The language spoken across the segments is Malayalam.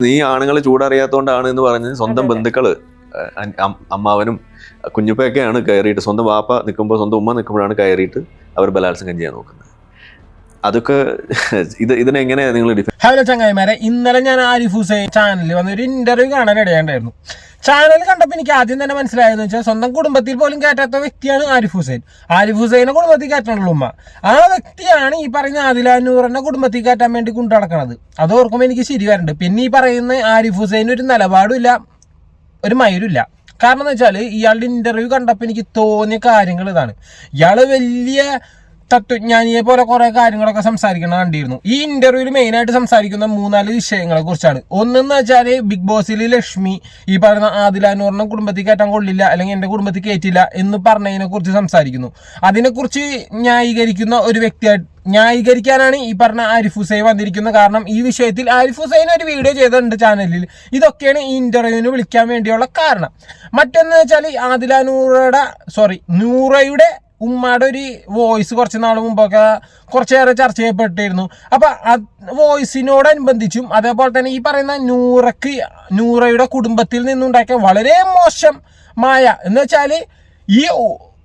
നീ ആണുങ്ങൾ ചൂടറിയാത്തോണ്ടാണ് എന്ന് പറഞ്ഞ് സ്വന്തം. ബന്ധുക്കൾ അമ്മാവനും കുഞ്ഞുപ്പയൊക്കെയാണ് കയറിയിട്ട് സ്വന്തം വാപ്പ നിൽക്കുമ്പോൾ സ്വന്തം ഉമ്മ നിൽക്കുമ്പോഴാണ് കയറിയിട്ട് അവർ ബലാത്സംഗം ചെയ്യാൻ നോക്കുന്നത് അതൊക്കെ ഇത് ഇതിനെങ്ങനെയാണ് നിങ്ങൾ ഡിഫൈൻ ഹലോ ചങ്ങായിമാരെ ഇന്നലെ ഞാൻ ആരിഫ് ഹുസൈൻ ചാനലിൽ വന്ന ഒരു ഇന്റർവ്യൂ കാണാൻ ഇടയാണ്ടായിരുന്നു ചാനൽ കണ്ടപ്പോൾ എനിക്ക് ആദ്യം തന്നെ മനസ്സിലായെന്ന് വെച്ചാൽ സ്വന്തം കുടുംബത്തിൽ പോലും കയറ്റാത്ത വ്യക്തിയാണ് ആരിഫ് ഹുസൈൻ. ആരിഫ് ഹുസൈനെ കുടുംബത്തിൽ കയറ്റാനുള്ള ഉമ്മ. ആ വ്യക്തിയാണ് ഈ പറയുന്ന ആദിലാനൂറിനെ കുടുംബത്തിൽ കയറ്റാൻ വേണ്ടി കൊണ്ടു നടക്കണത്. അത് ഓർക്കുമ്പോൾ എനിക്ക് ശരി വരണ്ട്. പിന്നെ ഈ പറയുന്ന ആരിഫ് ഹുസൈൻ ഒരു നിലപാടുമില്ല ഒരു മയരുമില്ല കാരണം എന്ന് വെച്ചാൽ ഇയാളുടെ ഇന്റർവ്യൂ കണ്ടപ്പോൾ എനിക്ക് തോന്നിയ കാര്യങ്ങൾ ഇതാണ്. ഇയാൾ വലിയ തത്വജ്ഞാനിയെ പോലെ കുറെ കാര്യങ്ങളൊക്കെ സംസാരിക്കണ കണ്ടിരുന്നു. ഈ ഇന്റർവ്യൂവിൽ മെയിൻ ആയിട്ട് സംസാരിക്കുന്ന മൂന്നാൽ വിഷയങ്ങളെ കുറിച്ചാണ്. ഒന്നെന്ന് വെച്ചാൽ ബിഗ് ബോസിൽ ലക്ഷ്മി ഈ പറയുന്ന ആദിലാനൂറിനെ കുടുംബത്തിൽ കയറ്റാൻ കൊള്ളില്ല അല്ലെങ്കിൽ എന്റെ കുടുംബത്തിൽ കയറ്റില്ല എന്ന് പറഞ്ഞതിനെ കുറിച്ച് സംസാരിക്കുന്നു. അതിനെക്കുറിച്ച് ന്യായീകരിക്കുന്ന ഒരു വ്യക്തിയായിട്ട് ന്യായീകരിക്കാനാണ് ഈ പറഞ്ഞ ആരിഫ് ഹുസൈൻ വന്നിരിക്കുന്നത്. കാരണം ഈ വിഷയത്തിൽ ആരിഫ് ഹുസൈൻ ഒരു വീഡിയോ ചെയ്തിട്ടുണ്ട് ചാനലിൽ. ഇതൊക്കെയാണ് ഈ ഇന്റർവ്യൂവിന് വിളിക്കാൻ വേണ്ടിയുള്ള കാരണം. മറ്റൊന്ന് വെച്ചാൽ ആദില നൂറയുടെ സോറി നൂറയുടെ ഉമ്മയുടെ ഒരു വോയിസ് കുറച്ച് നാൾ മുമ്പൊക്കെ കുറച്ചേറെ ചർച്ച ചെയ്യപ്പെട്ടിരുന്നു. അപ്പൊ ആ വോയിസിനോടനുബന്ധിച്ചും അതേപോലെ തന്നെ ഈ പറയുന്ന നൂറക്ക് നൂറയുടെ കുടുംബത്തിൽ നിന്നുണ്ടാക്കിയ വളരെ മോശമായ എന്ന് വെച്ചാൽ ഈ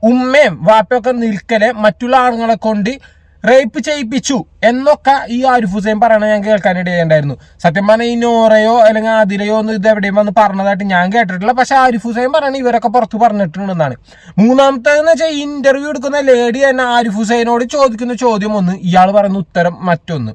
ഉമ്മയും വാപ്പയൊക്കെ നിൽക്കലെ മറ്റുള്ള ആളുകളെ കൊണ്ട് റേപ്പ് ചെയ്യിപ്പിച്ചു എന്നൊക്കെ ഈ ആരിഫ് ഹുസൈൻ പറയണത് ഞാൻ കേൾക്കാനിടയുണ്ടായിരുന്നു സത്യം പറഞ്ഞാൽ ഈ നോറയോ അല്ലെങ്കിൽ ആദിലയോ ഒന്നും ഇത് എവിടെയും വന്ന് പറഞ്ഞതായിട്ട് ഞാൻ കേട്ടിട്ടില്ല. പക്ഷെ ആരിഫ് ഹുസൈൻ പറയണ ഇവരൊക്കെ പുറത്ത് പറഞ്ഞിട്ടുണ്ടെന്നാണ്. മൂന്നാമത്തേന്ന് വെച്ചാൽ ഇന്റർവ്യൂ എടുക്കുന്ന ലേഡി തന്നെ ആരിഫ് ഹുസൈനോട് ചോദിക്കുന്ന ചോദ്യം ഒന്ന് ഇയാൾ പറയുന്ന ഉത്തരം മറ്റൊന്ന്.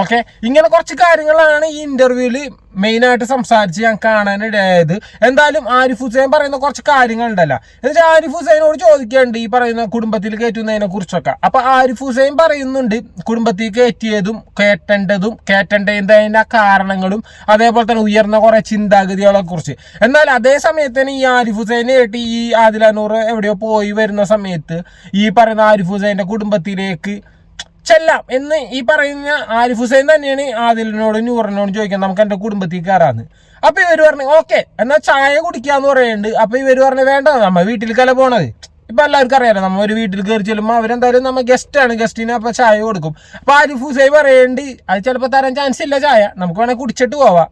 ഓക്കെ ഇങ്ങനെ കുറച്ച് കാര്യങ്ങളാണ് ഈ ഇന്റർവ്യൂവിൽ മെയിൻ ആയിട്ട് സംസാരിച്ച് ഞാൻ കാണാനിടയായത്. എന്തായാലും ആരിഫ് ഹുസൈൻ പറയുന്ന കുറച്ച് കാര്യങ്ങളുണ്ടല്ലോ. എന്നുവെച്ചാൽ ആരിഫ് ഹുസൈനോട് ചോദിക്കേണ്ട ഈ പറയുന്ന കുടുംബത്തിൽ കയറ്റുന്നതിനെ കുറിച്ചൊക്കെ. അപ്പൊ ആരിഫ് ഹുസൈൻ പറയുന്നുണ്ട് കുടുംബത്തിൽ കയറ്റിയതും കയറ്റേണ്ടതും കയറ്റേണ്ടതിന്റെ കാരണങ്ങളും അതേപോലെ തന്നെ ഉയർന്ന കുറെ ചിന്താഗതികളെ കുറിച്ച്. എന്നാൽ അതേ സമയത്ത് തന്നെ ഈ ആരിഫ് ഹുസൈനായിട്ട് ഈ ആദിലാനൂർ എവിടെയോ പോയി വരുന്ന സമയത്ത് ഈ പറയുന്ന ആരിഫ് ഹുസൈന്റെ കുടുംബത്തിലേക്ക് ചെല്ലാം. എന്ന് ഈ പറയുന്ന ആരിഫ് ഹുസൈൻ തന്നെയാണ് ആദിലിനോട് നൂറിനോടും ചോദിക്കുന്നത്. നമുക്ക് എന്റെ കുടുംബത്തിൽ കയറാന്ന്. അപ്പൊ ഇവർ പറഞ്ഞു ഓക്കെ എന്നാ ചായ കുടിക്കാന്ന് പറയുന്നുണ്ട് അപ്പൊ ഇവർ പറഞ്ഞു വേണ്ട നമ്മ കല പോണത്? ഇപ്പൊ എല്ലാവർക്കും അറിയാലോ നമ്മ ഒരു വീട്ടിൽ കയറി ചെല്ലുമ്പോൾ അവരെന്തായാലും നമ്മ ഗസ്റ്റ് ആണ്. ഗസ്റ്റിന് അപ്പൊ ചായ കൊടുക്കും. അപ്പൊ ആരിഫ് ഹുസൈൻ പറയുന്നുണ്ട് അത് ചിലപ്പോൾ തരാൻ ചാൻസ് ഇല്ല ചായ. നമുക്ക് വേണമെങ്കിൽ കുടിച്ചിട്ട് പോവാം.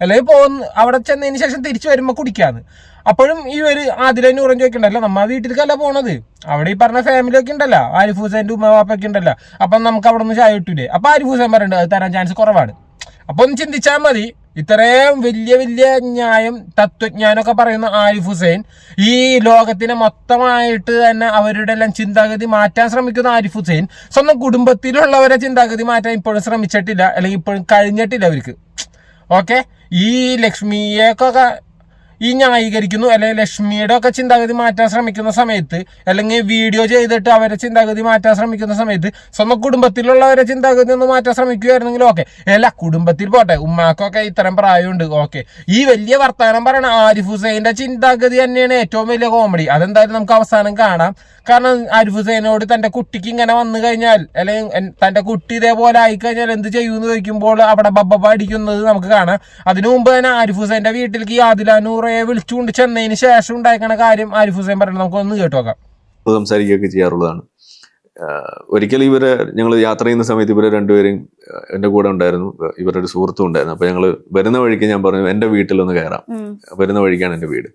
അല്ലെങ്കിൽ പോകുന്ന അവിടെ ചെന്നതിന് ശേഷം തിരിച്ചു വരുമ്പോൾ കുടിക്കാന്ന്. അപ്പോഴും ഈ ഒരു ആദിലെ നൂറൻ ചോദിക്കണ്ടല്ലോ നമ്മ വീട്ടിലേക്കല്ല പോണത്. അവിടെ ഈ പറഞ്ഞ ഫാമിലി ഒക്കെ ഉണ്ടല്ലോ. ആരിഫ് ഹുസൈന്റെ ഉമ്മ വാപ്പൊക്കെ ഉണ്ടല്ലോ. അപ്പം നമുക്ക് അവിടെ നിന്ന് ചായ കിട്ടൂലേ? അപ്പം ആരിഫ് ഹുസൈൻ പറയുന്നുണ്ട് അത് തരാൻ ചാൻസ് കുറവാണ്. അപ്പോൾ ഒന്ന് ചിന്തിച്ചാൽ മതി. ഇത്രയും വലിയ വലിയ ന്യായം തത്വജ്ഞാനമൊക്കെ പറയുന്ന ആരിഫ് ഹുസൈൻ ഈ ലോകത്തിനെ മൊത്തമായിട്ട് തന്നെ അവരുടെ എല്ലാം ചിന്താഗതി മാറ്റാൻ ശ്രമിക്കുന്ന ആരിഫ് ഹുസൈൻ സ്വന്തം കുടുംബത്തിലുള്ളവരെ ചിന്താഗതി മാറ്റാൻ ഇപ്പോഴും ശ്രമിച്ചിട്ടില്ല അല്ലെങ്കിൽ ഇപ്പോഴും കഴിഞ്ഞിട്ടില്ല അവർക്ക്. ഓക്കെ? ഈ ലക്ഷ്മിയൊക്കെ ഈ ന്യായീകരിക്കുന്നു. അല്ലെങ്കിൽ ലക്ഷ്മിയുടെ ഒക്കെ ചിന്താഗതി മാറ്റാൻ ശ്രമിക്കുന്ന സമയത്ത് അല്ലെങ്കിൽ വീഡിയോ ചെയ്തിട്ട് അവരെ ചിന്താഗതി മാറ്റാൻ ശ്രമിക്കുന്ന സമയത്ത് സ്വന്തം കുടുംബത്തിലുള്ളവരെ ചിന്താഗതി ഒന്ന് മാറ്റാൻ ശ്രമിക്കുകയായിരുന്നെങ്കിൽ ഓക്കെ. അല്ല കുടുംബത്തിൽ പോട്ടെ ഉമ്മാക്കൊക്കെ ഇത്തരം പ്രായമുണ്ട് ഓക്കെ. ഈ വലിയ വർത്തമാനം പറയണ ആരിഫ് ഹുസൈന്റെ ചിന്താഗതി തന്നെയാണ് ഏറ്റവും വലിയ കോമഡി അതെന്തായാലും നമുക്ക് അവസാനം കാണാം. കാരണം ആരിഫ് ഹുസൈനോട് തന്റെ കുട്ടിക്ക് ഇങ്ങനെ വന്നു കഴിഞ്ഞാൽ അല്ലെങ്കിൽ തന്റെ കുട്ടി ഇതേപോലെ ആയിക്കഴിഞ്ഞാൽ എന്ത് ചെയ്യുമെന്ന് ചോദിക്കുമ്പോൾ അവിടെ ബബ്ബ അടിക്കുന്നത് നമുക്ക് കാണാം. അതിനു മുമ്പ് തന്നെ ആരിഫ് ഹുസൈന്റെ വീട്ടിലേക്ക് ഈ ആദിലാനൂറയെ വിളിച്ചുകൊണ്ട് ചെന്നതിന് ശേഷം ഉണ്ടായിരിക്കണ കാര്യം ആരിഫ് ഹുസൈൻ പറയുന്നത് നമുക്ക് ഒന്ന് കേട്ടു നോക്കാം. സംസാരിക്കുകയൊക്കെ ചെയ്യാറുള്ളതാണ്. ഒരിക്കൽ ഇവരെ ഞങ്ങൾ യാത്ര ചെയ്യുന്ന സമയത്ത് ഇവരെ രണ്ടുപേരും എന്റെ എന്റെ കൂടെ ഉണ്ടായിരുന്നു. ഇവരുടെ ഒരു സുഹൃത്തും ഉണ്ടായിരുന്നു. അപ്പൊ ഞങ്ങൾ വരുന്ന വഴിക്ക് ഞാൻ പറഞ്ഞു എന്റെ വീട്ടിലൊന്ന് കയറാം. വരുന്ന വഴിക്കാണ് എന്റെ വീട്.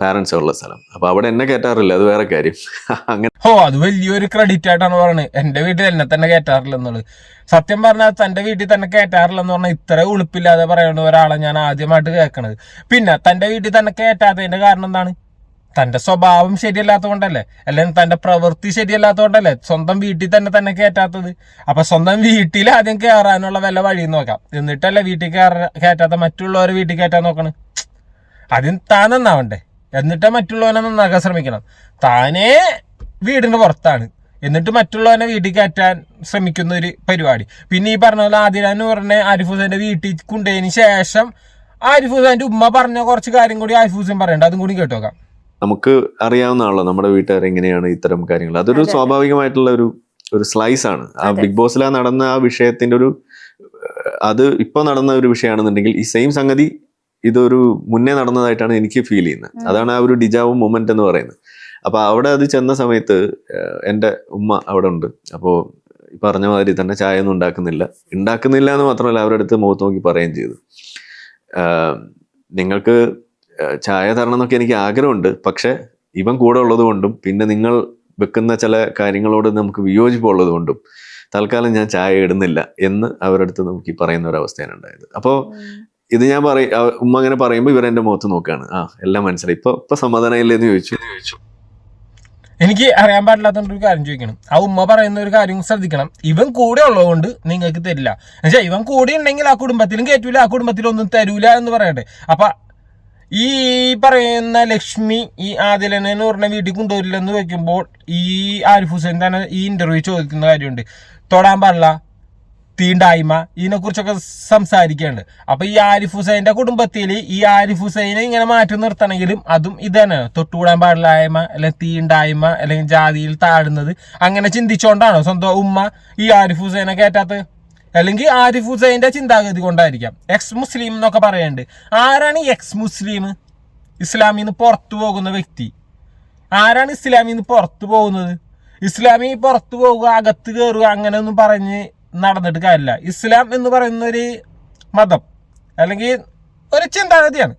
പാരൻസ് ഉള്ള സ്ഥലം. അപ്പൊ അവിടെ എന്നെ കയറ്റാറില്ല അത് വേറെ കാര്യം. അങ്ങനെ ഓ അത് വലിയൊരു ക്രെഡിറ്റ് ആയിട്ടാണ് പറയുന്നത് എന്റെ വീട്ടിൽ എന്നെ തന്നെ കയറ്റാറില്ല എന്നുള്ളത്. സത്യം പറഞ്ഞാൽ തന്റെ വീട്ടിൽ തന്നെ കയറ്റാറില്ലെന്ന് പറഞ്ഞാൽ ഇത്ര ഉളുപ്പില്ലാതെ പറയുന്ന ഒരാളെ ഞാൻ ആദ്യമായിട്ട് കേൾക്കണത് പിന്നെ തന്റെ വീട്ടിൽ തന്നെ കയറ്റാത്തതിന്റെ കാരണം എന്താണ്? തന്റെ സ്വഭാവം ശരിയല്ലാത്തതുകൊണ്ടല്ലേ? അല്ലെങ്കിൽ തന്റെ പ്രവൃത്തി ശരിയല്ലാത്തതുകൊണ്ടല്ലേ സ്വന്തം വീട്ടിൽ തന്നെ തന്നെ കയറ്റാത്തത് അപ്പൊ സ്വന്തം വീട്ടിൽ ആദ്യം കയറാനുള്ള വല്ല വഴി നോക്കാം. എന്നിട്ടല്ലേ വീട്ടിൽ കയറാ കയറ്റാത്ത മറ്റുള്ളവരെ വീട്ടിൽ കയറ്റാൻ നോക്കണേ? അതിന് താൻ നന്നാവണ്ടേ? എന്നിട്ട് മറ്റുള്ളവനെ നന്നാക്കാൻ ശ്രമിക്കണം. താനേ വീടിന്റെ പുറത്താണ്. എന്നിട്ട് മറ്റുള്ളവനെ വീട്ടിൽ കയറ്റാൻ ശ്രമിക്കുന്ന ഒരു പരിപാടി. പിന്നെ ഈ പറഞ്ഞ പോലെ ആദിലാന്ന് പറഞ്ഞ ആരിഫ് ഹുസൈന്റെ വീട്ടിൽ കൊണ്ടതിന് ശേഷം ആരിഫ് ഹുസൈന്റെ ഉമ്മ പറഞ്ഞ കുറച്ച് കാര്യം കൂടി ആരിഫ് ഹുസൈൻ പറയണ്ട. അതും കൂടി കേട്ടോക്കാം. നമുക്ക് അറിയാവുന്നതാണല്ലോ നമ്മുടെ വീട്ടുകാർ എങ്ങനെയാണ് ഇത്തരം കാര്യങ്ങൾ. അതൊരു അതെ. സ്വാഭാവികമായിട്ടുള്ള ഒരു ഒരു സ്ലൈസ് ആണ്. ആ ബിഗ് ബോസിലാ നടന്ന ആ വിഷയത്തിന്റെ ഒരു അത് ഇപ്പൊ നടന്ന ഒരു വിഷയമാണെന്നുണ്ടെങ്കിൽ ഈ സെയിം സംഗതി ഇതൊരു മുന്നേ നടന്നതായിട്ടാണ് എനിക്ക് ഫീൽ ചെയ്യുന്നത്. അതാണ് ആ ഒരു ഡിജാവ് മൊമെന്റ് എന്ന് പറയുന്നത്. അപ്പൊ അവിടെ അത് ചെന്ന സമയത്ത് എന്റെ ഉമ്മ അവിടെ ഉണ്ട്. അപ്പോൾ ഈ പറഞ്ഞ മാതിരി തന്നെ ചായ ഒന്നും ഉണ്ടാക്കുന്നില്ല. ഉണ്ടാക്കുന്നില്ല എന്ന് മാത്രമല്ല അവരുടെ അടുത്ത് മുഖത്ത് നോക്കി പറയുകയും ചെയ്തു. നിങ്ങൾക്ക് ചായ തരണം എന്നൊക്കെ എനിക്ക് ആഗ്രഹമുണ്ട്. പക്ഷെ ഇവൻ കൂടെ ഉള്ളത് കൊണ്ടും പിന്നെ നിങ്ങൾ വെക്കുന്ന ചില കാര്യങ്ങളോട് നമുക്ക് വിയോജിപ്പുള്ളത് കൊണ്ടും തൽക്കാലം ഞാൻ ചായ ഇടുന്നില്ല എന്ന് അവരുടെ അടുത്ത് നമുക്ക് ഈ പറയുന്ന ഒരു അവസ്ഥയാണ് ഉണ്ടായത്. അപ്പോൾ ഇത് ഞാൻ പറയും ഉമ്മ അങ്ങനെ പറയുമ്പോൾ ഇവർ എന്റെ മുഖത്ത് നോക്കുകയാണ് ആ എല്ലാം മനസ്സിലായി. ഇപ്പൊ ഇപ്പൊ സമാധാനമില്ലേ എന്ന് ചോദിച്ചു. എനിക്ക് അറിയാൻ പാടില്ലാത്തൊരു ഒരു കാര്യം ചോദിക്കണം. ആ ഉമ്മ പറയുന്ന ഒരു കാര്യം ശ്രദ്ധിക്കണം. ഇവൻ കൂടെ ഉള്ളതുകൊണ്ട് നിങ്ങൾക്ക് തരില്ല. എന്നുവെച്ചാൽ ഇവൻ കൂടെ ഉണ്ടെങ്കിൽ ആ കുടുംബത്തിലും കയറ്റൂല ആ കുടുംബത്തിലും ഒന്നും തരൂല എന്ന് പറയട്ടെ. അപ്പൊ ഈ പറയുന്ന ലക്ഷ്മി ഈ ആദിലനെ എന്ന് പറഞ്ഞ വീട്ടിൽ കൊണ്ടുവരില്ലെന്ന് വെക്കുമ്പോൾ ഈ ആരിഫ് ഹുസൈൻ തന്നെ ഈ ഇന്റർവ്യൂ ചോദിക്കുന്ന കാര്യമുണ്ട്. തൊടാൻ പാടില്ല. തീണ്ടായ്മ ഇതിനെ കുറിച്ചൊക്കെ സംസാരിക്കുന്നുണ്ട് അപ്പൊ ഈ ആരിഫ് ഹുസൈന്റെ കുടുംബത്തിൽ ഈ ആരിഫ് ഹുസൈനെ ഇങ്ങനെ മാറ്റി നിർത്തണമെങ്കിലും അതും ഇതാണ് തൊട്ടുകൂടാൻ പാടില്ലായ്മ അല്ലെങ്കിൽ തീണ്ടായ്മ അല്ലെങ്കിൽ ജാതിയിൽ താഴുന്നത് അങ്ങനെ ചിന്തിച്ചോണ്ടാണോ? സ്വന്തം ഉമ്മ ഈ ആരിഫ് ഹുസൈനെ കയറ്റാത്തത് അല്ലെങ്കിൽ ആരിഫ് ഹുസൈന്റെ ചിന്താഗതി കൊണ്ടായിരിക്കാം. എക്സ് മുസ്ലിം എന്നൊക്കെ പറയുന്നുണ്ട് ആരാണ് ഈ എക്സ് മുസ്ലിം? ഇസ്ലാമിൽ നിന്ന് പുറത്തു പോകുന്ന വ്യക്തി. ആരാണ് ഇസ്ലാമിൽ നിന്ന് പുറത്തു പോകുന്നത്? ഇസ്ലാമി പുറത്തു പോവുക അകത്ത് കയറുക അങ്ങനെയൊന്നും പറഞ്ഞ് നടന്നിട്ട് കാര്യമില്ല. ഇസ്ലാം എന്ന് പറയുന്ന ഒരു മതം അല്ലെങ്കിൽ ഒരു ചിന്താഗതിയാണ്.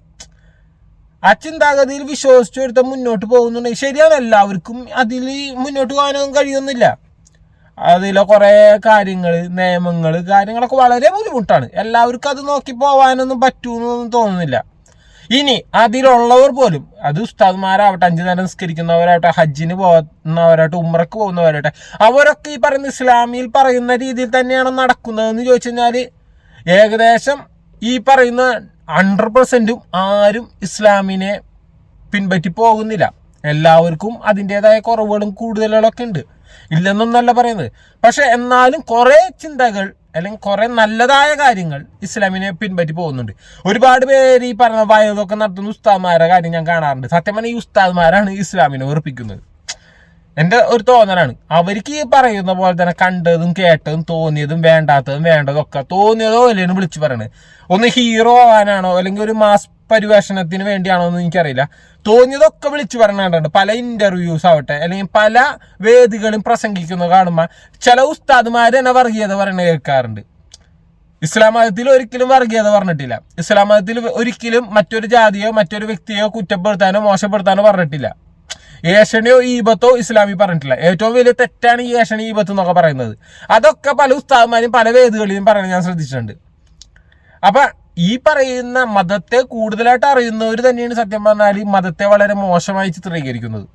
ആ ചിന്താഗതിയിൽ വിശ്വസിച്ചു എടുത്ത മുന്നോട്ട് പോകുന്നുണ്ടെങ്കിൽ ശരിയാണ്. എല്ലാവർക്കും അതിൽ മുന്നോട്ട് പോകാനൊന്നും കഴിയുന്നില്ല. അതിലെ കുറേ കാര്യങ്ങൾ നിയമങ്ങൾ കാര്യങ്ങളൊക്കെ വളരെ ബുദ്ധിമുട്ടാണ്. എല്ലാവർക്കും അത് നോക്കി പോകാനൊന്നും പറ്റൂന്നൊന്നും തോന്നുന്നില്ല. ഇനി അതിലുള്ളവർ പോലും അത് ഉസ്താദ്മാരാവട്ടെ അഞ്ചു നേരം നിസ്കരിക്കുന്നവരാവട്ടെ ഹജ്ജിന് പോകുന്നവരാവട്ടെ ഉമ്രക്ക് പോകുന്നവരാവട്ടെ അവരൊക്കെ ഈ പറയുന്ന ഇസ്ലാമിയിൽ പറയുന്ന രീതിയിൽ തന്നെയാണ് നടക്കുന്നതെന്ന് ചോദിച്ചു കഴിഞ്ഞാൽ ഏകദേശം ഈ പറയുന്ന ഹൺഡ്രഡ് പെർസെന്റും ആരും ഇസ്ലാമിനെ പിൻപറ്റി പോകുന്നില്ല. എല്ലാവർക്കും അതിന്റെതായ കുറവുകളും കൂടുതലുകളൊക്കെ ഉണ്ട്. ഇല്ലെന്നൊന്നല്ല പറയുന്നത്. പക്ഷെ എന്നാലും കുറേ ചിന്തകൾ അല്ലെങ്കിൽ കുറെ നല്ലതായ കാര്യങ്ങൾ ഇസ്ലാമിനെ പിൻപറ്റി പോകുന്നുണ്ട്. ഒരുപാട് പേര് ഈ പറഞ്ഞ വയതൊക്കെ നടത്തുന്ന ഉസ്താദ്മാരുടെ കാര്യം ഞാൻ കാണാറുണ്ട്. സത്യം പറഞ്ഞാൽ ഈ ഉസ്താദ്മാരാണ് ഇസ്ലാമിനെ ഉറപ്പിക്കുന്നത് എന്റെ ഒരു തോന്നലാണ്. അവർക്ക് ഈ പറയുന്ന പോലെ തന്നെ കണ്ടതും കേട്ടതും തോന്നിയതും വേണ്ടാത്തതും വേണ്ടതും ഒക്കെ തോന്നിയതോ അല്ലേന്ന് വിളിച്ചു പറയണത് ഒന്ന് ഹീറോ ആവാനാണോ അല്ലെങ്കിൽ ഒരു മാസ് പരിവേഷണത്തിന് വേണ്ടിയാണോ എന്ന് എനിക്കറിയില്ല. തോന്നിയതൊക്കെ വിളിച്ചു പറഞ്ഞിട്ടുണ്ട് പല ഇന്റർവ്യൂസ് ആവട്ടെ അല്ലെങ്കിൽ പല വേദികളും പ്രസംഗിക്കുന്നത് കാണുമ്പോൾ ചില ഉസ്താദ്മാർ തന്നെ വർഗീയത പറയുന്നത് കേൾക്കാറുണ്ട്. ഇസ്ലാം മതത്തിൽ ഒരിക്കലും വർഗീയത പറഞ്ഞിട്ടില്ല. ഇസ്ലാം മതത്തിൽ ഒരിക്കലും മറ്റൊരു ജാതിയോ മറ്റൊരു വ്യക്തിയോ കുറ്റപ്പെടുത്താനോ മോശപ്പെടുത്താനോ പറഞ്ഞിട്ടില്ല. ഏഷണിയോ ഈബത്തോ ഇസ്ലാമി പറഞ്ഞിട്ടില്ല. ഏറ്റവും വലിയ തെറ്റാണ് ഈ ഏഷണി ഈബത്ത് എന്നൊക്കെ പറയുന്നത്. അതൊക്കെ പല ഉസ്താദ്മാരും പല വേദികളിലും പറയുന്നത് ഞാൻ ശ്രദ്ധിച്ചിട്ടുണ്ട്. അപ്പൊ ഈ പറയുന്ന മതത്തെ കൂടുതലായിട്ട് അറിയുന്നവർ തന്നെയാണ് സത്യം പറഞ്ഞാൽ മതത്തെ വളരെ മോശമായി ചിത്രീകരിക്കുന്നത്.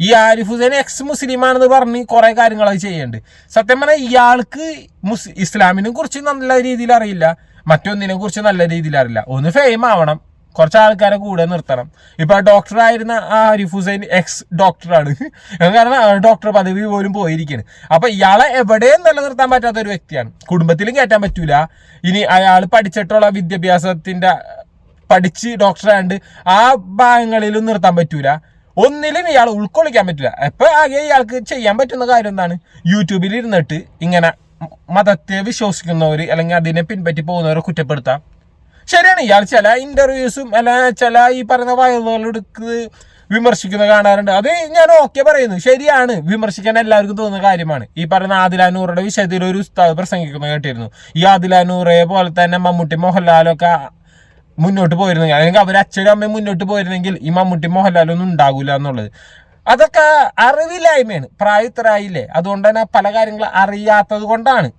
ഈ ആരിഫ് ഹുസൈൻ എക്സ് മുസ്ലിം ആണെന്ന് പറഞ്ഞ് കുറെ കാര്യങ്ങളൊക്കെ ചെയ്യുന്നുണ്ട് സത്യം പറഞ്ഞാൽ ഇയാൾക്ക് മുസ് ഇസ്ലാമിനെ കുറിച്ച് നല്ല രീതിയിൽ അറിയില്ല. മറ്റൊന്നിനെ കുറിച്ച് നല്ല രീതിയിൽ അറിയില്ല. ഒന്ന് ഫെയിം ആവണം. കുറച്ച് ആൾക്കാരെ കൂടെ നിർത്തണം. ഇപ്പൊ ആ ഡോക്ടർ ആയിരുന്ന ആ ഹരിഫ് ഹുസൈൻ എക്സ് ഡോക്ടറാണ് കാരണം ഡോക്ടർ പദവി പോലും പോയിരിക്കുകയാണ് അപ്പൊ ഇയാളെ എവിടെയും നിലനിർത്താൻ പറ്റാത്ത ഒരു വ്യക്തിയാണ്. കുടുംബത്തിലും കയറ്റാൻ പറ്റൂല. ഇനി അയാൾ പഠിച്ചിട്ടുള്ള വിദ്യാഭ്യാസത്തിന്റെ പഠിച്ച് ഡോക്ടറാണ്ട് ആ ഭാഗങ്ങളിലും നിർത്താൻ പറ്റൂല. ഒന്നിലും ഇയാൾ ഉൾക്കൊള്ളിക്കാൻ പറ്റില്ല എപ്പോ ആകെ ഇയാൾക്ക് ചെയ്യാൻ പറ്റുന്ന കാര്യം എന്താണ്? യൂട്യൂബിൽ ഇരുന്നിട്ട് ഇങ്ങനെ മതത്തെ വിശ്വസിക്കുന്നവർ അല്ലെങ്കിൽ അതിനെ പിൻപറ്റി പോകുന്നവരെ കുറ്റപ്പെടുത്താം. ശരിയാണ്. ഇയാൾ ചില ഇന്റർവ്യൂസും അല്ല ചില ഈ പറയുന്ന വയലുകളെടുക്ക് വിമർശിക്കുന്ന കാണാറുണ്ട്. അത് ഞാൻ ഓക്കെ പറയുന്നു. ശരിയാണ്. വിമർശിക്കാൻ എല്ലാവർക്കും തോന്നുന്ന കാര്യമാണ്. ഈ പറയുന്ന ആദിലാനൂറുടെ വിഷയത്തിൽ ഒരു ഉസ്താദ് പ്രസംഗിക്കുന്ന കേട്ടിരുന്നു. ഈ ആദിലാനൂറെ പോലെ തന്നെ മമ്മൂട്ടി മോഹൻലാലൊക്കെ മുന്നോട്ട് പോയിരുന്നെങ്കിൽ അല്ലെങ്കിൽ അവർ അച്ഛനും അമ്മയും മുന്നോട്ട് പോയിരുന്നെങ്കിൽ ഈ മമ്മൂട്ടി മോഹൻലാലൊന്നും ഉണ്ടാകില്ല എന്നുള്ളത്. അതൊക്കെ അറിവില്ലായ്മയാണ്. പ്രായത്തരായില്ലേ അതുകൊണ്ട് തന്നെ പല കാര്യങ്ങളും അറിയാത്തത് കൊണ്ടാണ്.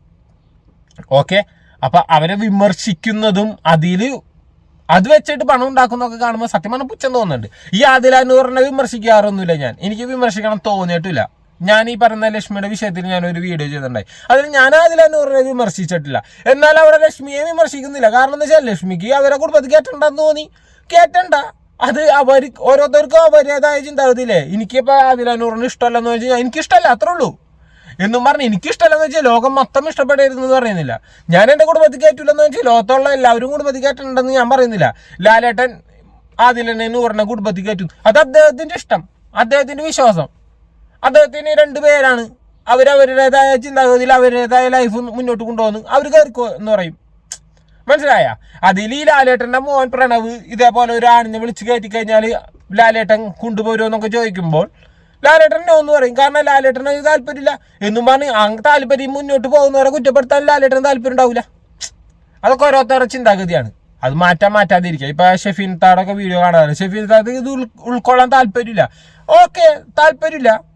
ഓക്കെ അപ്പൊ അവരെ വിമർശിക്കുന്നതും അതിൽ അത് വെച്ചിട്ട് പണം ഉണ്ടാക്കുന്നതൊക്കെ കാണുമ്പോൾ സത്യം പറഞ്ഞാൽ പുച്ഛം തോന്നുന്നുണ്ട്. ഈ ആദിലാനൂറിനെ വിമർശിക്കാറൊന്നുമില്ല ഞാൻ. എനിക്ക് വിമർശിക്കണം തോന്നിയിട്ടില്ല. ഞാൻ ഈ പറഞ്ഞ ലക്ഷ്മിയുടെ വിഷയത്തിൽ ഞാൻ ഒരു വീഡിയോ ചെയ്തിട്ടുണ്ടായി. അതിൽ ഞാൻ ആദിലാനൂറിനെ വിമർശിച്ചിട്ടില്ല. എന്നാൽ അവിടെ ലക്ഷ്മിയെ വിമർശിക്കുന്നില്ല. കാരണം എന്താ വെച്ചാൽ ലക്ഷ്മിക്ക് അവരെ കുടുംബത്തിൽ കേട്ടണ്ടെന്ന് തോന്നി. കേട്ടണ്ട. അത് അവർ ഓരോരുത്തർക്കും അവരുടേതായ ചിന്താഗതിയില്ലേ? എനിക്കിപ്പോൾ ആദിലാനൂറിന് ഇഷ്ടമല്ലെന്ന് വെച്ചാൽ എനിക്ക് ഇഷ്ടമല്ല അത്രേ ഉള്ളൂ. എന്നും പറഞ്ഞ് എനിക്ക് ഇഷ്ടമല്ലെന്ന് വെച്ചാൽ ലോകം മൊത്തം ഇഷ്ടപ്പെടരുതെന്ന് പറയുന്നില്ല. ഞാൻ എന്റെ കൂടെ കയറ്റില്ലെന്ന് വെച്ചാൽ ലോകത്തുള്ള എല്ലാവരും കൂടെ കയറ്റുന്നുണ്ടെന്ന് ഞാൻ പറയുന്നില്ല. ലാലേട്ടൻ ആദിലനെ നൂറിനെ കുടുംബത്തിൽ കയറ്റും അത് അദ്ദേഹത്തിന്റെ ഇഷ്ടം. അദ്ദേഹത്തിന്റെ വിശ്വാസം. അദ്ദേഹത്തിന് രണ്ട് പേരാണ്. അവരവരുടേതായ ചിന്താഗതിയിൽ അവരുടേതായ ലൈഫ് മുന്നോട്ട് കൊണ്ടുപോകുന്നു. അവർ കയറിക്കോ എന്ന് പറയും. മനസ്സിലായ? അതിൽ ഈ ലാലേട്ടന്റെ മോൻ പ്രണവ് ഇതേപോലെ ഒരു ആണിനെ വിളിച്ച് കയറ്റി കഴിഞ്ഞാൽ ലാലേട്ടൻ കൊണ്ടുപോരുമോ എന്നൊക്കെ ചോദിക്കുമ്പോൾ ലാലേട്ടൻ നോ എന്ന് പറയും. കാരണം ലാലേട്ടന് താല്പര്യമില്ല. എന്നും പറഞ്ഞ് അങ്ങ് താല്പര്യം മുന്നോട്ട് പോകുന്നവരെ കുറ്റപ്പെടുത്താൻ ലാലേട്ടന് താല്പര്യം ഉണ്ടാവില്ല അതൊക്കെ ഓരോരുത്തരുടെ ചിന്താഗതിയാണ്. അത് മാറ്റാൻ മാറ്റാതിരിക്കുക. ഇപ്പൊ ഷെഫീൻ താടൊക്കെ വീഡിയോ കാണാറ്. ഷെഫീൻ താത്ത് ഇത് ഉൾ- ഉൾക്കൊള്ളാൻ താല്പര്യമില്ല. ഓക്കെ താല്പര്യമില്ല.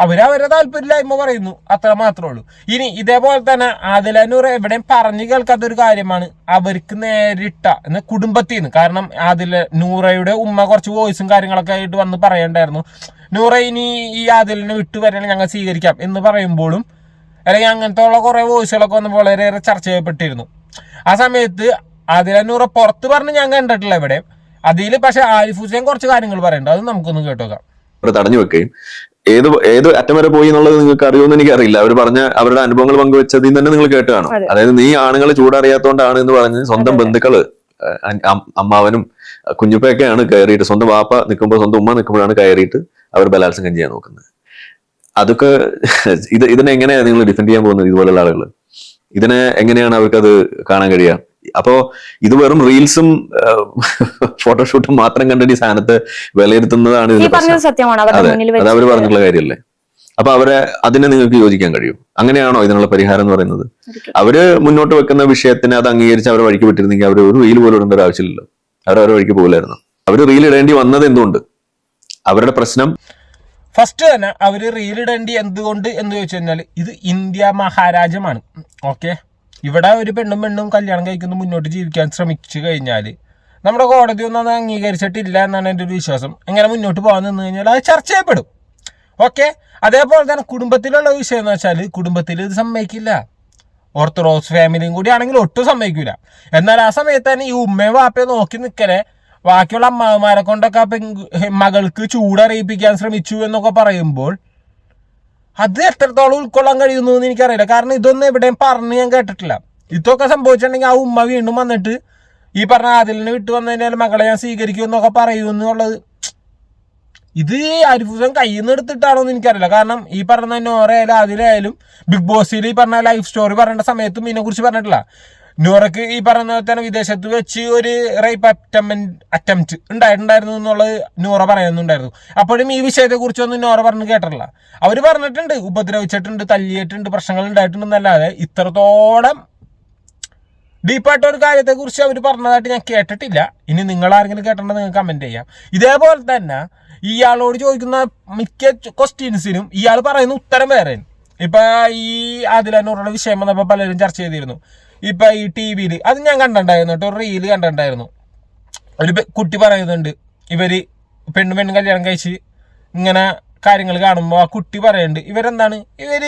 അവരവരെ താല്പര്യമില്ലായ്മ പറയുന്നു. അത്ര മാത്രമേ ഉള്ളൂ. ഇനി ഇതേപോലെ തന്നെ ആദിലനൂർ എവിടെയും പറഞ്ഞു കേൾക്കാത്ത ഒരു കാര്യമാണ് അവർക്ക് നേരിട്ട എന്ന് കുടുംബത്തിൽ നിന്ന്. കാരണം ആദില നൂറയുടെ ഉമ്മ കുറച്ച് വോയിസും കാര്യങ്ങളൊക്കെ ആയിട്ട് വന്ന് പറയണ്ടായിരുന്നു. നൂറ ഇനി ഈ ആദിലിനെ വിട്ടു വരണം ഞങ്ങൾ സ്വീകരിക്കാം എന്ന് പറയുമ്പോഴും അല്ലെങ്കിൽ അങ്ങനത്തെ ഉള്ള കുറെ വോയിസുകളൊക്കെ വന്ന് വളരെയേറെ ചർച്ച ചെയ്യപ്പെട്ടിരുന്നു. ആ സമയത്ത് ആദിലനൂറ പുറത്ത് പറഞ്ഞ് ഞാൻ കണ്ടിട്ടില്ല ഇവിടെ അതിൽ പക്ഷെ ആരിഫ് ഹുസൈൻ കുറച്ച് കാര്യങ്ങൾ പറയുന്നുണ്ട്. അത് നമുക്കൊന്ന് കേട്ടോക്കാം. തടഞ്ഞു വെക്കുകയും ഏത് ഏത് അറ്റം വരെ പോയി എന്നുള്ളത് നിങ്ങൾക്ക് അറിയുമെന്ന് എനിക്കറിയില്ല. അവർ പറഞ്ഞ അവരുടെ അനുഭവങ്ങൾ പങ്കുവെച്ചതിൽ തന്നെ നിങ്ങൾ കേട്ട് കാണും. അതായത് നീ ആണുങ്ങൾ ചൂടറിയാത്തോണ്ടാണ് എന്ന് പറഞ്ഞ് സ്വന്തം ബന്ധുക്കൾ അമ്മാവനും കുഞ്ഞുപ്പയൊക്കെയാണ് കയറിയിട്ട് സ്വന്തം വാപ്പ നിൽക്കുമ്പോൾ സ്വന്തം ഉമ്മ നിൽക്കുമ്പോഴാണ് കയറിയിട്ട് അവർ ബലാത്സംഗം ചെയ്യാൻ നോക്കുന്നത്. അതൊക്കെ ഇത് ഇതിനെ എങ്ങനെയാണ് നിങ്ങൾ ഡിഫെൻഡ് ചെയ്യാൻ പോകുന്നത് ഇതുപോലുള്ള ആളുകൾ ഇതിനെ എങ്ങനെയാണ് അവർക്ക് അത് കാണാൻ കഴിയുക? അപ്പോ ഇത് വെറും റീൽസും ഫോട്ടോഷൂട്ടും മാത്രം കണ്ടിട്ട് ഈ സാധനത്തെ വിലയിരുത്തുന്നതാണ് അതെ. അവർ പറഞ്ഞിട്ടുള്ള കാര്യമല്ലേ? അപ്പൊ അവരെ അതിനെ നിങ്ങൾക്ക് യോജിക്കാൻ കഴിയും. അങ്ങനെയാണോ ഇതിനുള്ള പരിഹാരം എന്ന് പറയുന്നത്? അവർ മുന്നോട്ട് വെക്കുന്ന വിഷയത്തിനെ അത് അംഗീകരിച്ച് അവരെ വഴിക്ക് വിട്ടിരുന്നെങ്കിൽ അവർ ഒരു റീൽ പോലും ഇടേണ്ട ഒരു ആവശ്യമില്ലല്ലോ. അവർ അവരെ വഴിക്ക് പോകില്ലായിരുന്നു. അവർ റീൽ ഇടേണ്ടി വന്നത് എന്തുകൊണ്ട്? അവരുടെ പ്രശ്നം? ഫസ്റ്റ് തന്നെ അവർ റീൽ ഇടേണ്ടി എന്തുകൊണ്ട് എന്ന് ചോദിച്ചു കഴിഞ്ഞാൽ ഇത് ഇന്ത്യ മഹാരാജ്യമാണ്. ഓക്കെ ഇവിടെ ഒരു പെണ്ണും പെണ്ണും കല്യാണം കഴിക്കുന്നു മുന്നോട്ട് ജീവിക്കാൻ ശ്രമിച്ചു കഴിഞ്ഞാൽ നമ്മുടെ കോടതി ഒന്നും അത് അംഗീകരിച്ചിട്ടില്ല എന്നാണ് എന്റെ ഒരു വിശ്വാസം. എങ്ങനെ മുന്നോട്ട് പോകാൻ നിന്ന് കഴിഞ്ഞാൽ അത് ചർച്ച ചെയ്യപ്പെടും. ഓക്കെ? അതേപോലെ തന്നെ കുടുംബത്തിലുള്ള വിഷയം എന്ന് വെച്ചാൽ കുടുംബത്തിൽ ഇത് സമ്മതിക്കില്ല. ഓർത്തഡോക്സ് ഫാമിലിയും കൂടി ആണെങ്കിൽ ഒട്ടും സമ്മതിക്കില്ല എന്നാൽ ആ സമയത്ത് തന്നെ ഈ ഉമ്മയും വാപ്പയും നോക്കി നിൽക്കലെ ബാക്കിയുള്ള അമ്മാവന്മാരെ കൊണ്ടൊക്കെ മകൾക്ക് ചൂടറിയിപ്പിക്കാൻ ശ്രമിച്ചു എന്നൊക്കെ പറയുമ്പോൾ അത് എത്രത്തോളം ഉൾക്കൊള്ളാൻ കഴിയുന്നു എന്ന് എനിക്കറിയില്ല. കാരണം ഇതൊന്നും എവിടെയും പറഞ്ഞ് ഞാൻ കേട്ടിട്ടില്ല. ഇതൊക്കെ സംഭവിച്ചിട്ടുണ്ടെങ്കിൽ ആ ഉമ്മ വീണ്ടും വന്നിട്ട് ഈ പറഞ്ഞ ആദിലിനെ വിട്ടു വന്നതിനാൽ മകളെ ഞാൻ സ്വീകരിക്കും എന്നൊക്കെ പറയൂ എന്നുള്ളത്. ഇത് അരിഫുസൻ കയ്യിൽ നിന്ന് എടുത്തിട്ടാണോ എന്ന് എനിക്കറിയില്ല. കാരണം ഈ പറഞ്ഞ നോറയായാലും അതിലായാലും ബിഗ് ബോസിൽ ഈ പറഞ്ഞ ലൈഫ് സ്റ്റോറി പറയേണ്ട സമയത്തും ഇതിനെക്കുറിച്ച് പറഞ്ഞിട്ടില്ല. നോറക്ക് ഈ പറഞ്ഞ പോലെ തന്നെ വിദേശത്ത് വെച്ച് ഒരു റേപ്പ് അറ്റംപ്റ്റ് അറ്റംപ്റ്റ് ഉണ്ടായിട്ടുണ്ടായിരുന്നു എന്നുള്ളത് നോറ പറയുന്നുണ്ടായിരുന്നു. അപ്പോഴും ഈ വിഷയത്തെ കുറിച്ചൊന്നും നോറ പറഞ്ഞു കേട്ടിട്ടില്ല. അവർ പറഞ്ഞിട്ടുണ്ട് ഉപദ്രവിച്ചിട്ടുണ്ട് തല്ലിയിട്ടുണ്ട് പ്രശ്നങ്ങൾ ഉണ്ടായിട്ടുണ്ടെന്നല്ലാതെ ഇത്രത്തോളം ഡീപ്പായിട്ട് ഒരു കാര്യത്തെക്കുറിച്ച് അവർ പറഞ്ഞതായിട്ട് ഞാൻ കേട്ടിട്ടില്ല. ഇനി നിങ്ങൾ ആരെങ്കിലും കേട്ടിട്ടുണ്ടെങ്കിൽ നിങ്ങൾക്ക് കമന്റ് ചെയ്യാം. ഇതേപോലെ തന്നെ ഇയാളോട് ചോദിക്കുന്ന മിക്ക ക്വസ്റ്റ്യൻസിനും ഇയാൾ പറയുന്ന ഉത്തരം വേറെ. ഇപ്പം ഈ ആദിലാനൂറുടെ വിഷയം വന്നപ്പോൾ പലരും ചർച്ച ചെയ്തിരുന്നു. ഇപ്പൊ ഈ ടി വിയിൽ അത് ഞാൻ കണ്ടിട്ടുണ്ടായിരുന്നു കേട്ടോ റീൽ കണ്ടിട്ടുണ്ടായിരുന്നു. ഒരു കുട്ടി പറയുന്നുണ്ട് ഇവർ പെണ്ണു പെണ്ണും കല്യാണം കഴിച്ച് ഇങ്ങനെ കാര്യങ്ങൾ കാണുമ്പോൾ ആ കുട്ടി പറയുന്നുണ്ട് ഇവരെന്താണ്? ഇവർ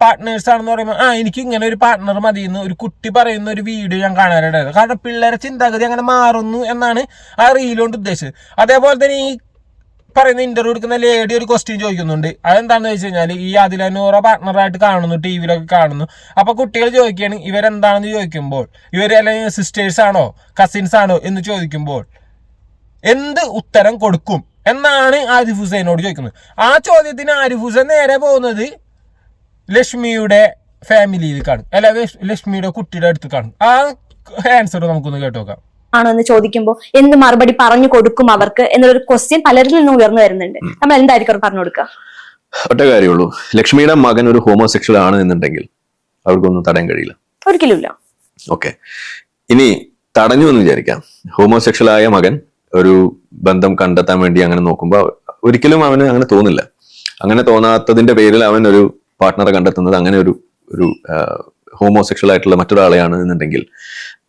പാർട്ട്നേഴ്സ് ആണെന്ന് പറയുമ്പോൾ ആ എനിക്ക് ഇങ്ങനെ ഒരു പാർട്ട്ണർ മതി എന്ന് ഒരു കുട്ടി പറയുന്ന ഒരു വീഡിയോ ഞാൻ കാണാറുണ്ടായിരുന്നു. കാരണം പിള്ളേരെ ചിന്താഗതി അങ്ങനെ മാറുന്നു എന്നാണ് ആ റീലുകൊണ്ട് കൊണ്ട് ഉദ്ദേശിച്ചത്. അതേപോലെ തന്നെ ഈ പറയുന്ന ഇന്റർവ്യൂ എടുക്കുന്ന ലേഡി ഒരു ക്വസ്റ്റ്യൻ ചോദിക്കുന്നുണ്ട്. അതെന്താണെന്ന് വെച്ച് കഴിഞ്ഞാൽ ഈ അതിലനൂറ പാർട്ട്ണറായിട്ട് കാണുന്നു ടി വിയിലൊക്കെ കാണുന്നു. അപ്പൊ കുട്ടികൾ ചോദിക്കുകയാണ് ഇവരെന്താണെന്ന് ചോദിക്കുമ്പോൾ? ഇവർ അല്ലെങ്കിൽ സിസ്റ്റേഴ്സ് ആണോ? കസിൻസ് ആണോ? എന്ന് ചോദിക്കുമ്പോൾ എന്ത് ഉത്തരം കൊടുക്കും? എന്നാണ് ആരിഫ് ഹുസൈനോട് ചോദിക്കുന്നത്. ആ ചോദ്യത്തിന് ആരിഫ് ഹുസൈൻ നേരെ പോകുന്നത് ലക്ഷ്മിയുടെ ഫാമിലിയിലേക്കാണ് അല്ല ലക്ഷ്- ലക്ഷ്മിയുടെ കുട്ടിയുടെ അടുത്ത് കാണും. ആ ആൻസർ നമുക്കൊന്ന് കേട്ടു നോക്കാം ആണോ എന്ന് ചോദിക്കുമ്പോൾ എന്ത് മറുപടി പറഞ്ഞു കൊടുക്കും അവർക്ക് എന്നുള്ളൊരു ക്വസ്റ്റ്യൻ പലരിൽ നിന്നും ഉയർന്നു വരുന്നുണ്ട്. നമ്മൾ എന്തായിരിക്കും അവർ പറഞ്ഞു കൊടുക്കുക? ഒറ്റ കാര്യമുള്ളൂ. ലക്ഷ്മിയുടെ മകൻ ഒരു ഹോമോസെക്ഷൽ ആണ് എന്നുണ്ടെങ്കിൽ അവർക്കൊന്നും തടയാൻ കഴിയില്ല. ഒരിക്കലും ഓക്കെ ഇനി തടഞ്ഞു എന്ന് വിചാരിക്കാം. ഹോമോസെക്ഷൽ ആയ മകൻ ഒരു ബന്ധം കണ്ടെത്താൻ വേണ്ടി അങ്ങനെ നോക്കുമ്പോൾ ഒരിക്കലും അവന് അങ്ങനെ തോന്നില്ല. അങ്ങനെ തോന്നാത്തതിന്റെ പേരിൽ അവൻ ഒരു പാർട്ട്ണറെ കണ്ടെത്തുന്നത് അങ്ങനെ ഒരു ഒരു ഹോമോസെക്ഷൽ ആയിട്ടുള്ള മറ്റൊരാളെയാണ് എന്നുണ്ടെങ്കിൽ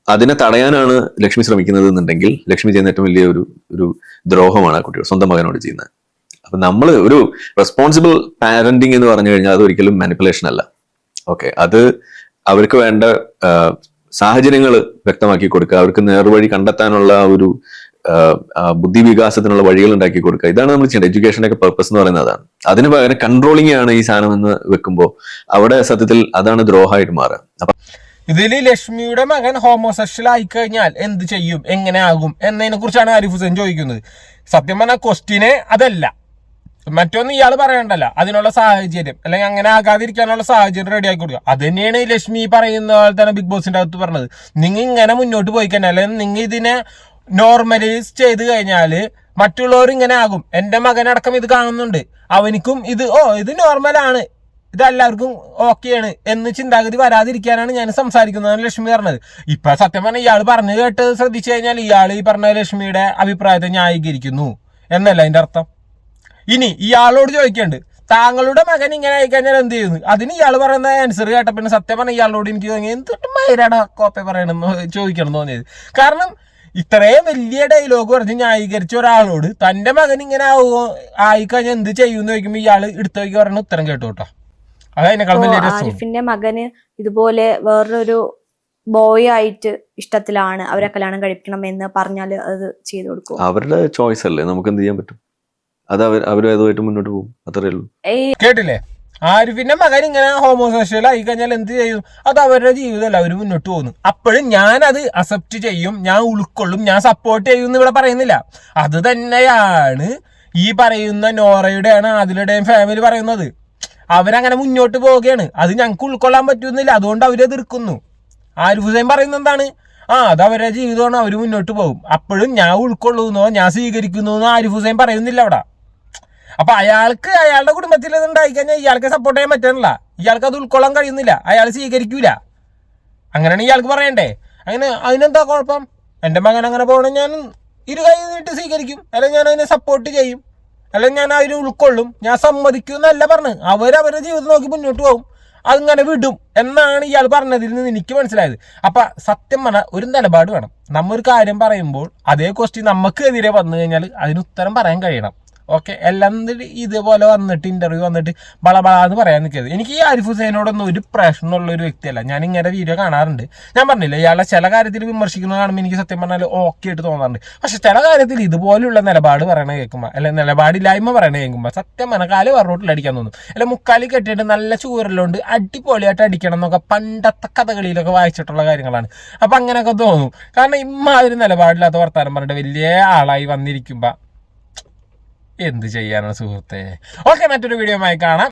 അതിനെ തടയാനാണ് ലക്ഷ്മി ശ്രമിക്കുന്നത് എന്നുണ്ടെങ്കിൽ ലക്ഷ്മി ചെയ്യുന്ന ഏറ്റവും വലിയ ഒരു ഒരു ദ്രോഹമാണ് ആ കുട്ടികൾ സ്വന്തം മകനോട് ചെയ്യുന്നത്. അപ്പൊ നമ്മൾ ഒരു റെസ്പോൺസിബിൾ പാരന്റിങ് എന്ന് പറഞ്ഞു കഴിഞ്ഞാൽ അത് ഒരിക്കലും മാനിപ്പുലേഷൻ അല്ല. ഓക്കെ അത് അവർക്ക് വേണ്ട സാഹചര്യങ്ങൾ വ്യക്തമാക്കി കൊടുക്കുക അവർക്ക് നേർവഴി കണ്ടെത്താനുള്ള ഒരു ബുദ്ധി വികാസത്തിനുള്ള വഴികൾ ഉണ്ടാക്കി കൊടുക്കുക. ഇതാണ് നമ്മൾ ചെയ്യേണ്ടത്. എഡ്യൂക്കേഷന്റെ ഒക്കെ പർപ്പസ് എന്ന് പറയുന്നത് അതാണ്. അതിന് പകരം കൺട്രോളിംഗ് ആണ് ഈ സാധനം എന്ന് വെക്കുമ്പോൾ അവിടെ സത്യത്തിൽ അതാണ് ദ്രോഹമായിട്ട് മാറുക. അപ്പൊ ഇതിൽ ലക്ഷ്മിയുടെ മകൻ ഹോമോസെക്ഷൽ ആയി കഴിഞ്ഞാൽ എന്ത് ചെയ്യും? എങ്ങനെ ആകും എന്നതിനെ കുറിച്ചാണ് ആരിഫ് ഹുസൈൻ ചോദിക്കുന്നത്. സത്യം പറഞ്ഞ ക്വസ്റ്റ്യനെ അതല്ല. മറ്റൊന്നും ഇയാൾ പറയണ്ടല്ല. അതിനുള്ള സാഹചര്യം. അല്ലെങ്കിൽ അങ്ങനെ ആകാതിരിക്കാനുള്ള സാഹചര്യം റെഡി ആക്കി കൊടുക്കുക. അത് തന്നെയാണ് ലക്ഷ്മി പറയുന്ന പോലെ തന്നെ ബിഗ് ബോസിന്റെ അകത്ത് പറഞ്ഞത്. നിങ്ങൾ ഇങ്ങനെ മുന്നോട്ട് പോയി കഴിഞ്ഞാൽ അല്ലെങ്കിൽ നിങ്ങൾ ഇതിനെ നോർമലൈസ് ചെയ്ത് കഴിഞ്ഞാൽ മറ്റുള്ളവർ ഇങ്ങനെ ആകും. എന്റെ മകനടക്കം ഇത് കാണുന്നുണ്ട്. അവനിക്കും ഇത് ഓ ഇത് നോർമലാണ് ഇത് എല്ലാവർക്കും ഓക്കെയാണ് എന്ന് ചിന്താഗതി വരാതിരിക്കാനാണ് ഞാൻ സംസാരിക്കുന്നതാണ് ലക്ഷ്മി പറഞ്ഞത്. ഇപ്പൊ സത്യം പറഞ്ഞാൽ ഇയാൾ പറഞ്ഞു കേട്ട് ശ്രദ്ധിച്ചു കഴിഞ്ഞാൽ ഇയാൾ ഈ പറഞ്ഞ ലക്ഷ്മിയുടെ അഭിപ്രായത്തെ ന്യായീകരിക്കുന്നു എന്നല്ല അതിന്റെ അർത്ഥം. ഇനി ഇയാളോട് ചോദിക്കണ്ട് താങ്കളുടെ മകൻ ഇങ്ങനെ ആയിക്കഴിഞ്ഞാൽ എന്ത് ചെയ്യുന്നു? അതിന് ഇയാൾ പറയുന്ന ആൻസർ കേട്ട പിന്നെ സത്യം പറഞ്ഞ ഇയാളോട് എനിക്ക് തോന്നി എന്തൊട്ട് മൈരാണ് കോപ്പ പറയണമെന്ന് ചോദിക്കണം തോന്നിയത്. കാരണം ഇത്രയും വലിയ ഡയലോഗ് പറഞ്ഞ് ന്യായീകരിച്ച ഒരാളോട് തന്റെ മകൻ ഇങ്ങനെ ആവുമോ ആയിക്കഴിഞ്ഞാൽ എന്ത് ചെയ്യുമെന്ന് ചോദിക്കുമ്പോൾ ഇയാൾ എടുത്തു നോക്കി പറയുന്ന ഉത്തരം കേട്ടു കേട്ടോ. ആരിഫിന്റെ മകന് ഇതുപോലെ വേറൊരു ബോയ് ആയിട്ട് ഇഷ്ടത്തിലാണ് അവരെ കല്യാണം കഴിക്കണം എന്ന് പറഞ്ഞാൽ അത് ചെയ്തു കൊടുക്കും അവരുടെ ചോയ്സ് അല്ലേ? നമുക്ക് എന്ത് ചെയ്യാൻ പറ്റും? അത് അവർ അവരും അതുമായിട്ട് മുന്നോട്ട് പോകും. അത്രേ ഉള്ളൂ. കേട്ടില്ലേ? ആരിഫിന്റെ മകൻ ഇങ്ങനെ ഹോമോസെക്ഷൽ ആയി കഴിഞ്ഞാൽ എന്ത് ചെയ്യും? അത് അവരുടെ ജീവിതമല്ല അവർ മുന്നോട്ട് പോകുന്നു. അപ്പോഴും ഞാൻ അത് അക്സെപ്റ്റ് ചെയ്യും ഞാൻ ഉൾക്കൊള്ളും ഞാൻ സപ്പോർട്ട് ചെയ്യും എന്ന് ഇവിടെ പറയുന്നില്ല. അത് തന്നെയാണ് ഈ പറയുന്ന നോറയുടെയാണ് അതിലുടെയും ഫാമിലി പറയുന്നത്. അവരങ്ങനെ മുന്നോട്ട് പോവുകയാണ്. അത് ഞങ്ങൾക്ക് ഉൾക്കൊള്ളാൻ പറ്റുന്നില്ല. അതുകൊണ്ട് അവർ എതിർക്കുന്നു. ആരിഫ് ഹുസൈൻ പറയുന്നത് എന്താണ്? ആ അത് അവരുടെ ജീവിതമാണ്. അവർ മുന്നോട്ട് പോകും. അപ്പോഴും ഞാൻ ഉൾക്കൊള്ളുന്നോ ഞാൻ സ്വീകരിക്കുന്നു ആരിഫ് ഹുസൈൻ പറയുന്നില്ല അവിടെ. അപ്പൊ അയാൾക്ക് അയാളുടെ കുടുംബത്തിൽ ഇത് ഉണ്ടായി കഴിഞ്ഞാൽ ഇയാൾക്ക് സപ്പോർട്ട് ചെയ്യാൻ പറ്റണില്ല. ഇയാൾക്ക് അത് ഉൾക്കൊള്ളാൻ കഴിയുന്നില്ല. അയാൾ സ്വീകരിക്കൂല. അങ്ങനെയാണ് ഇയാൾക്ക് പറയണ്ടേ. അങ്ങനെ അതിനെന്താ കുഴപ്പം? എന്റെ മകൻ അങ്ങനെ പോകണം. ഞാൻ ഇരു കൈ നീട്ടി സ്വീകരിക്കും. അല്ലെങ്കിൽ ഞാൻ അതിനെ സപ്പോർട്ട് ചെയ്യും. അല്ലെങ്കിൽ ഞാൻ അതിന് ഉൾക്കൊള്ളും. ഞാൻ സമ്മതിക്കും എന്നല്ല പറഞ്ഞ് അവരവരുടെ ജീവിതം നോക്കി മുന്നോട്ട് പോകും. അതിങ്ങനെ വിടും എന്നാണ് ഇയാൾ പറഞ്ഞതിൽ നിന്ന് എനിക്ക് മനസ്സിലായത്. അപ്പൊ സത്യം പറഞ്ഞാൽ ഒരു നിലപാട് വേണം. നമ്മൊരു കാര്യം പറയുമ്പോൾ അതേ ക്വസ്റ്റ്യൻ നമുക്ക് എതിരെ വന്നു കഴിഞ്ഞാൽ അതിന് ഉത്തരം പറയാൻ കഴിയണം. ഓക്കെ എല്ലാം ഇതുപോലെ വന്നിട്ട് ഇന്റർവ്യൂ വന്നിട്ട് ബളബളാന്ന് പറയാൻ നിൽക്കരുത് എനിക്ക് ഈ ആരിഫ് ഹുസൈനോടൊന്നും ഒരു പ്രശ്നമുള്ള ഒരു വ്യക്തിയല്ല. ഞാൻ ഇങ്ങനെ വീഡിയോ കാണാറുണ്ട്. ഞാൻ പറഞ്ഞില്ല ഇയാളെ ചില കാര്യത്തിൽ വിമർശിക്കുന്നത് കാണുമ്പോൾ എനിക്ക് സത്യം പറഞ്ഞാൽ ഓക്കെ ആയിട്ട് തോന്നാറുണ്ട്. പക്ഷെ ചില കാര്യത്തിൽ ഇതുപോലെയുള്ള നിലപാട് പറയണ കേൾക്കുമ്പോൾ അല്ലെ നിലപാടില്ലായ്മ പറയണ കേൾക്കുമ്പോൾ സത്യം പറഞ്ഞാൽ കാൽ വറോട്ടിൽ അടിക്കാൻ തോന്നും. അല്ലെ മുക്കാലി കെട്ടിയിട്ട് നല്ല ചൂരലുണ്ട് അടിപൊളിയായിട്ട് അടിക്കണം എന്നൊക്കെ പണ്ടത്തെ കഥകളിയിലൊക്കെ വായിച്ചിട്ടുള്ള കാര്യങ്ങളാണ്. അപ്പം അങ്ങനെയൊക്കെ തോന്നും. കാരണം ഇമ്മാതിരി നിലപാടില്ലാത്ത വർത്താനം പറഞ്ഞിട്ട് വലിയ ആളായി വന്നിരിക്കുമ്പോ എന്ത് ചെയ്യാനാണ് സുഹൃത്തെ? ഓക്കെ മറ്റൊരു വീഡിയോ കാണാം.